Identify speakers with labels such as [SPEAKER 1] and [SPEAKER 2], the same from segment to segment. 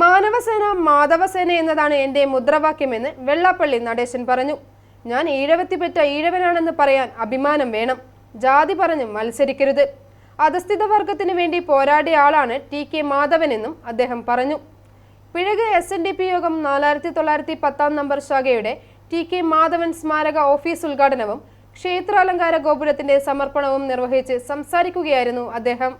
[SPEAKER 1] മാനവസേന മാധവസേന എന്നതാണ് എൻ്റെ മുദ്രാവാക്യമെന്ന് വെള്ളാപ്പള്ളി നടേശൻ പറഞ്ഞു ഞാൻ ഈഴവത്തിപ്പറ്റ ഈഴവനാണെന്ന് പറയാൻ അഭിമാനം വേണം ജാതി പറഞ്ഞ് മത്സരിക്കരുത് അധസ്ഥിത വർഗത്തിന് വേണ്ടി പോരാടിയ ആളാണ് ടി കെ മാധവനെന്നും അദ്ദേഹം പറഞ്ഞു Pizhak S N D P യോഗം നാലായിരത്തി തൊള്ളായിരത്തി പത്താം നമ്പർ ശാഖയുടെ ടി കെ മാധവൻ സ്മാരക ഓഫീസ് ഉദ്ഘാടനവും ക്ഷേത്രാലങ്കാര ഗോപുരത്തിന്റെ സമർപ്പണവും നിർവഹിച്ച് സംസാരിക്കുകയായിരുന്നു അദ്ദേഹം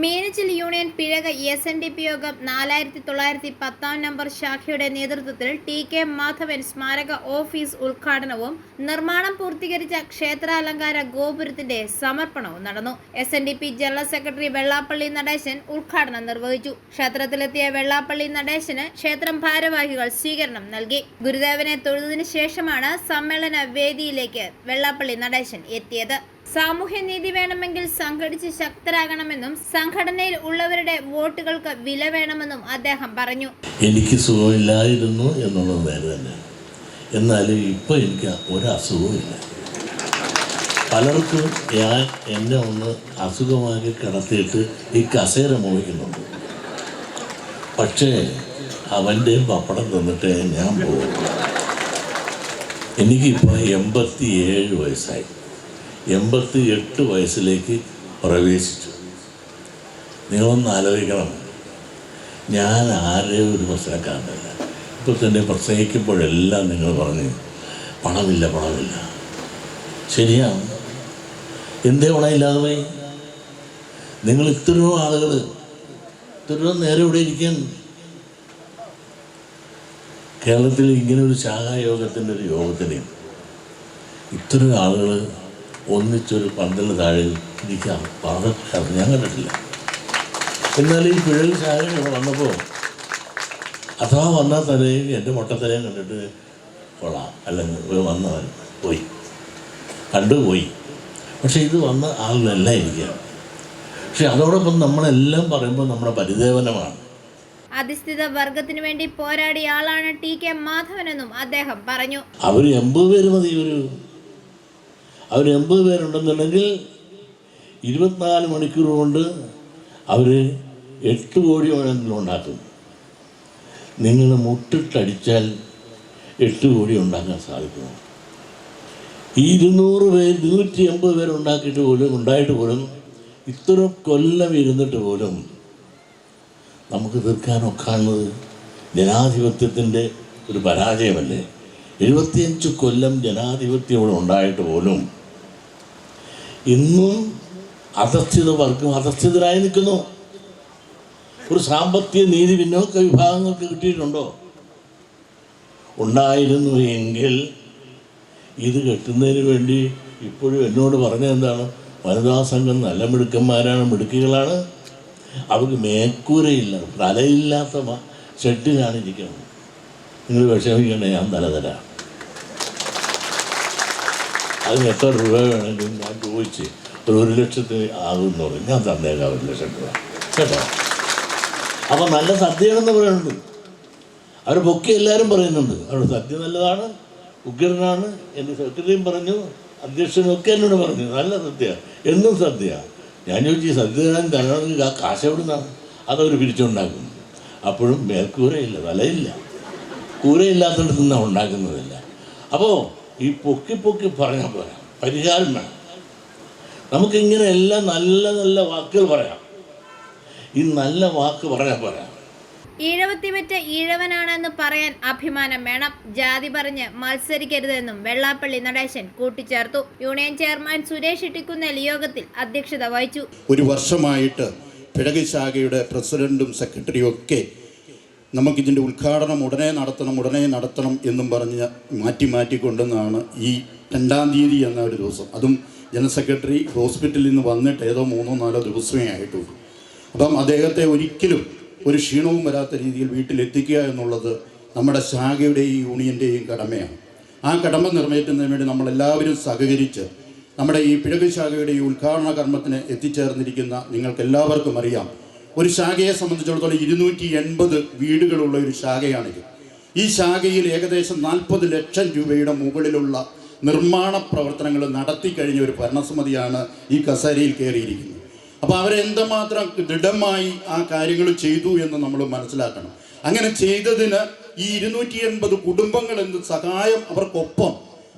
[SPEAKER 2] Meenachil union Pizhaka S N D P യോഗം നാലായിരത്തി തൊള്ളായിരത്തി പത്താം നമ്പർ ശാഖയുടെ നേതൃത്വത്തിൽ ടി കെ മാധവൻ സ്മാരക ഓഫീസ് ഉദ്ഘാടനവും നിർമ്മാണം പൂർത്തീകരിച്ച ക്ഷേത്രാലങ്കാര ഗോപുരത്തിന്റെ സമർപ്പണവും നടന്നു S N D P general secretary Vellappally Natesan ഉദ്ഘാടനം നിർവഹിച്ചു ക്ഷേത്രത്തിലെത്തിയ വെള്ളാപ്പള്ളി നടേശന് ക്ഷേത്രം ഭാരവാഹികൾ സ്വീകരണം നൽകി ഗുരുദേവനെ തൊഴുതിനു ശേഷമാണ് സമ്മേളന വേദിയിലേക്ക് വെള്ളാപ്പള്ളി നടേശൻ എത്തിയത് സാമൂഹ്യനീതി വേണമെങ്കിൽ സംഘടിച്ച് ശക്തരാകണമെന്നും സംഘടനയിൽ ഉള്ളവരുടെ വോട്ടുകൾക്ക് വില വേണമെന്നും അദ്ദേഹം പറഞ്ഞു
[SPEAKER 3] എനിക്ക് സുഖമില്ലായിരുന്നു എന്നുള്ളത് നേരെ തന്നെ എന്നാലും ഇപ്പൊ എനിക്ക് ഇല്ല പലർക്കും ഞാൻ എന്നെ ഒന്ന് അസുഖമാക്കി കിടത്തിയിട്ട് ഈ കസേര മോഹിക്കുന്നുണ്ട് പക്ഷേ അവൻ്റെ പപ്പടം തന്നിട്ടേ ഞാൻ പോകും എനിക്കിപ്പോൾ എൺപത്തി ഏഴ് വയസ്സായി എൺപത്തി എട്ട് വയസ്സിലേക്ക് പ്രവേശിച്ചു നിങ്ങളൊന്ന് ആലോചിക്കണം ഞാൻ ആരെയും ഒരു പ്രശ്നക്കാരനല്ല ഇപ്പോൾ തന്നെ പ്രസംഗിക്കുമ്പോഴെല്ലാം നിങ്ങൾ പറഞ്ഞു പണമില്ല പണമില്ല ശരിയാണ് എന്തേ പണമില്ലാതെ നിങ്ങൾ ഇത്രയോ ആളുകൾ ഇത്രയോ നേരെ ഇവിടെ ഇരിക്കാൻ കേരളത്തിൽ ഇങ്ങനെ ഒരു ശാഖായോഗത്തിൻ്റെ ഒരു യോഗത്തിന് ഇത്രയും ആളുകൾ ഒന്നിച്ചൊരു പന്തൽ താഴെ ഇരിക്കാം പാദപ്രയാസം ഞാൻ കണ്ടിട്ടില്ല എന്നാൽ ഈ പിഴൽ ചായ വന്നപ്പോൾ അഥവാ വന്നാൽ തന്നെയും എൻ്റെ മുട്ടത്തലയും കണ്ടിട്ട് കൊള്ളാം അല്ലെങ്കിൽ വന്നവൻ പോയി കണ്ടു പോയി പക്ഷേ ഇത് വന്ന ആളല്ല ഇരിക്കുകയാണ് പക്ഷെ അതോടൊപ്പം നമ്മളെല്ലാം പറയുമ്പോൾ നമ്മുടെ പരിദേവനമാണ്
[SPEAKER 2] അധിഷ്ഠിത വർഗത്തിന് വേണ്ടി പോരാടിയ ആളാണ് ടി കെ മാധവനെന്നും അദ്ദേഹം പറഞ്ഞു
[SPEAKER 3] അവർ എൺപത് പേര് മതി ഒരു അവർ എൺപത് പേരുണ്ടെന്നുണ്ടെങ്കിൽ ഇരുപത്തിനാല് മണിക്കൂർ കൊണ്ട് അവർ എട്ട് കോടിയോളം ഉണ്ടാക്കും നിങ്ങൾ മുട്ടിട്ടടിച്ചാൽ എട്ട് കോടി ഉണ്ടാക്കാൻ സാധിക്കുന്നു ഇരുന്നൂറ് പേര് നൂറ്റി എൺപത് പേർ ഉണ്ടാക്കിയിട്ട് പോലും ഉണ്ടായിട്ട് പോലും ഇത്ര കൊല്ലം ഇരുന്നിട്ട് പോലും നമുക്ക് തീർക്കാനൊക്കാവുന്നത് ജനാധിപത്യത്തിൻ്റെ ഒരു പരാജയമല്ലേ എഴുപത്തിയഞ്ച് കൊല്ലം ജനാധിപത്യം ഇവിടെ ഉണ്ടായിട്ട് പോലും ഇന്നും അധസ്ഥിത വർഗം അധസ്ഥിതരായി നിൽക്കുന്നു ഒരു സാമ്പത്തിക നീതി പിന്നോക്ക വിഭാഗങ്ങൾക്ക് കിട്ടിയിട്ടുണ്ടോ ഉണ്ടായിരുന്നു എങ്കിൽ ഇത് കെട്ടുന്നതിന് വേണ്ടി ഇപ്പോഴും എന്നോട് പറഞ്ഞത് എന്താണ് വനിതാ സംഘം നല്ല മിടുക്കന്മാരാണ് മിടുക്കികളാണ് അവർക്ക് മേക്കൂരയില്ല തലയില്ലാത്ത ഷെഡിലാണ് ഇരിക്കുന്നത് നിങ്ങൾ വിഷമിക്കണ്ട ഞാൻ തല അതിന് എത്ര രൂപ വേണമെങ്കിലും ഞാൻ ചോദിച്ച് ഒരു ഒരു ലക്ഷത്തിന് ആകുമെന്ന് പറഞ്ഞു ഞാൻ തന്നേക്കാം ഒരു ലക്ഷം രൂപ കേട്ടോ അപ്പൊ നല്ല സദ്യയാണെന്ന് പറയുന്നുണ്ട് അവർ പൊക്കി എല്ലാവരും പറയുന്നുണ്ട് അവരുടെ സദ്യ നല്ലതാണ് ഉഗ്രനാണ് എൻ്റെ സെക്രട്ടറിയും പറഞ്ഞു അധ്യക്ഷനും ഒക്കെ എന്നോട് പറഞ്ഞു നല്ല സദ്യ എന്നും സദ്യ ഞാൻ ചോദിച്ചു സദ്യ തരാൻ തരണമെങ്കിൽ ആ കാശ് എവിടുന്നാണ് അതവർ പിരിച്ചുണ്ടാക്കുന്നു അപ്പോഴും മേൽക്കൂരയില്ല തലയില്ല കൂരയില്ലാത്തടത്ത് നിന്നാണ് ഉണ്ടാക്കുന്നതല്ല അപ്പോൾ ഈ പൊക്കി പൊക്കി പറയാൻ പോരാ പരിഹാരം വേണം നമുക്കിങ്ങനെ എല്ലാം നല്ല നല്ല വാക്കുകൾ പറയാം ഈ നല്ല വാക്ക് പറയാൻ പോരാ
[SPEAKER 2] ഈഴവത്തിമറ്റ ഈഴവനാണെന്ന് പറയാൻ അഭിമാനം വേണം ജാതി പറഞ്ഞ് മത്സരിക്കരുതെന്നും വെള്ളാപ്പള്ളി നടേശൻ കൂട്ടിച്ചേർത്തു യൂണിയൻ ചെയർമാൻ സുരേഷ് ഇട്ടിക്കുന്നൽ യോഗത്തിൽ അധ്യക്ഷത വഹിച്ചു
[SPEAKER 4] ഒരു വർഷമായിട്ട് പിഴകി ശാഖയുടെ പ്രസിഡന്റും സെക്രട്ടറിയും ഒക്കെ നമുക്കിതിൻ്റെ ഉദ്ഘാടനം ഉടനെ നടത്തണം ഉടനെ നടത്തണം എന്നും പറഞ്ഞ് മാറ്റി മാറ്റിക്കൊണ്ടെന്നാണ് ഈ രണ്ടാം തീയതി എന്ന ഒരു ദിവസം അതും ജനറൽ സെക്രട്ടറി ഹോസ്പിറ്റലിൽ നിന്ന് വന്നിട്ട് ഏതോ മൂന്നോ നാലോ ദിവസമേ ആയിട്ടുള്ളൂ അപ്പം അദ്ദേഹത്തെ ഒരിക്കലും ഒരു ക്ഷീണവും വരാത്ത രീതിയിൽ വീട്ടിലെത്തിക്കുക എന്നുള്ളത് നമ്മുടെ ശാഖയുടെയും യൂണിയൻ്റെയും കടമയാണ് ആ കടമ നിറവേറ്റുന്നതിന് വേണ്ടി നമ്മളെല്ലാവരും സഹകരിച്ച് നമ്മുടെ ഈ പിഴവ് ശാഖയുടെ ഈ ഉദ്ഘാടന കർമ്മത്തിന് എത്തിച്ചേർന്നിരിക്കുന്ന നിങ്ങൾക്കെല്ലാവർക്കും അറിയാം ഒരു ശാഖയെ സംബന്ധിച്ചിടത്തോളം ഇരുന്നൂറ്റി എൺപത് വീടുകളുള്ള ഒരു ശാഖയാണിത് ഈ ശാഖയിൽ ഏകദേശം നാൽപ്പത് ലക്ഷം രൂപയുടെ മുകളിലുള്ള നിർമ്മാണ പ്രവർത്തനങ്ങൾ നടത്തി കഴിഞ്ഞ ഒരു ഭരണസമിതിയാണ് ഈ കസേരയിൽ കയറിയിരിക്കുന്നത് അപ്പോൾ അവരെന്തമാത്രം ദൃഢമായി ആ കാര്യങ്ങൾ ചെയ്തു എന്ന് നമ്മൾ മനസ്സിലാക്കണം അങ്ങനെ ചെയ്തതിന് ഈ ഇരുന്നൂറ്റി എൺപത് കുടുംബങ്ങൾ എന്ത് സഹായം അവർക്കൊപ്പം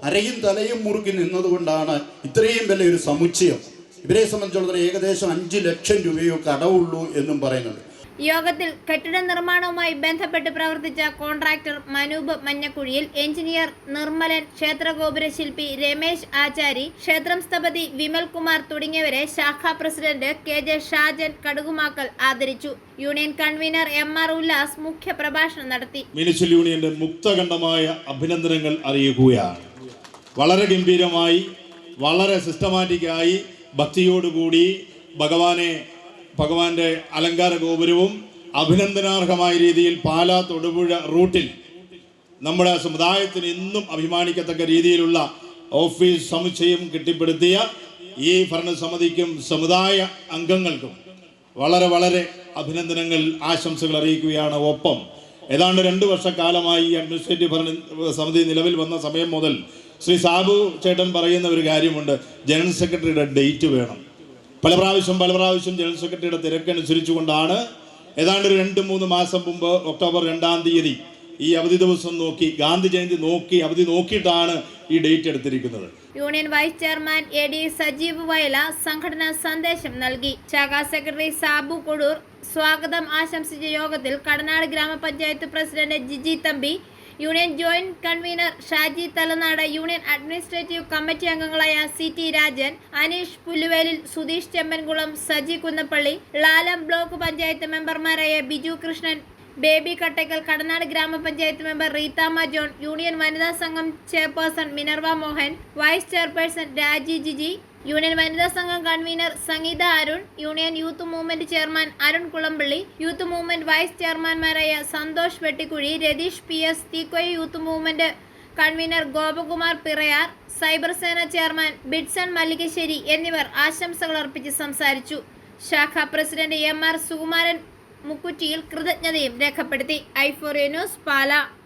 [SPEAKER 4] അരയും തലയും മുറുക്കി നിന്നതുകൊണ്ടാണ് ഇത്രയും വലിയൊരു സമുച്ചയം ഇവരെ സംബന്ധിച്ചിടത്തോളം ഏകദേശം അഞ്ച് ലക്ഷം രൂപയോ കടവുള്ളൂ എന്നും പറയുന്നുണ്ട്
[SPEAKER 2] യോഗത്തിൽ കെട്ടിട നിർമ്മാണവുമായി ബന്ധപ്പെട്ട് പ്രവർത്തിച്ച കോൺട്രാക്ടർ മനൂപ് മഞ്ഞക്കുഴിയിൽ എഞ്ചിനീയർ നിർമ്മലൻ ക്ഷേത്രഗോപുര ശില്പി രമേശ് ആചാരി ക്ഷേത്രം സ്ഥപതി വിമൽകുമാർ തുടങ്ങിയവരെ ശാഖാ president K J Shajan Kadukumakkal ആദരിച്ചു union convener M R Ullas മുഖ്യ പ്രഭാഷണം നടത്തി
[SPEAKER 5] മിനിച്ചൽ യൂണിയന്റെ മുക്തകണ്ഠമായ അഭിനന്ദനങ്ങൾ അറിയിക്കുകയാണ് വളരെ ഗംഭീരമായി വളരെ സിസ്റ്റമാറ്റിക്കായി ഭക്തിയോടുകൂടി ഭഗവാനെ ഭഗവാന്റെ അലങ്കാര ഗോപുരവും അഭിനന്ദനാർഹമായ രീതിയിൽ പാലാ തൊടുപുഴ റൂട്ടിൽ നമ്മുടെ സമുദായത്തിന് എന്നും അഭിമാനിക്കത്തക്ക രീതിയിലുള്ള ഓഫീസ് സമുച്ചയം കെട്ടിപ്പടുത്തിയ ഈ ഭരണസമിതിക്കും സമുദായ അംഗങ്ങൾക്കും വളരെ വളരെ അഭിനന്ദനങ്ങൾ ആശംസകൾ അറിയിക്കുകയാണ് ഒപ്പം ഏതാണ്ട് രണ്ട് വർഷക്കാലമായി ഈ അഡ്മിനിസ്ട്രേറ്റീവ് ഭരണ സമിതി നിലവിൽ വന്ന സമയം മുതൽ ശ്രീ സാബു ചേട്ടൻ പറയുന്ന ഒരു കാര്യമുണ്ട് ജനറൽ സെക്രട്ടറിയുടെ ഡേറ്റ് വേണം പല പ്രാവശ്യം പല പ്രാവശ്യം ജനറൽ സെക്രട്ടറിയുടെ തിരക്കനുസരിച്ചുകൊണ്ടാണ് കൊണ്ടാണ് ഏതാണ്ട് ഒരു രണ്ട് മൂന്ന് മാസം മുമ്പ് ഒക്ടോബർ രണ്ടാം തീയതി ഈ അവധി ദിവസം നോക്കി ഗാന്ധി ജയന്തി നോക്കി അവധി നോക്കിയിട്ടാണ് ഈ ഡേറ്റ് എടുത്തിരിക്കുന്നത്
[SPEAKER 2] union vice chairman A D Sajeev Vayala സംഘടന സന്ദേശം നൽകി ശാഖാ സെക്രട്ടറി സാബു കൊടൂർ സ്വാഗതം ആശംസിച്ച യോഗത്തിൽ കടനാട് ഗ്രാമപഞ്ചായത്ത് president Jiji Thampi union joint convener Shaji Thalanad union administrative committee അംഗങ്ങളായ C T Rajan Aneesh Pulluvelil Sudheesh Chembankulam Saji Kunnappally Lalam block panchayat മെമ്പർമാരായ ബിജു കൃഷ്ണൻ ബേബി കട്ടയ്ക്കൽ കടനാട് ഗ്രാമപഞ്ചായത്ത് മെമ്പർ റീതാമ ജോൺ യൂണിയൻ വനിതാ സംഘം chairperson Minerva Mohan vice chairperson Raji Jiji union വനിതാ സംഘം convener Sangeetha Arun union youth movement chairman Arun Kulampally youth movement vice ചെയർമാൻമാരായ Santhosh Vettikuzhi Ratheesh P S തീക്കോയ youth movement convener Gopakumar Pirayar cyber Sena chairman Bidson Mallikasseri എന്നിവർ ആശംസകൾ അർപ്പിച്ച് സംസാരിച്ചു ശാഖ പ്രസിഡന്റ് എം ആർ സുകുമാരൻ മുക്കുറ്റിയിൽ കൃതജ്ഞതയും രേഖപ്പെടുത്തി ഐഫോറിയ ന്യൂസ് പാല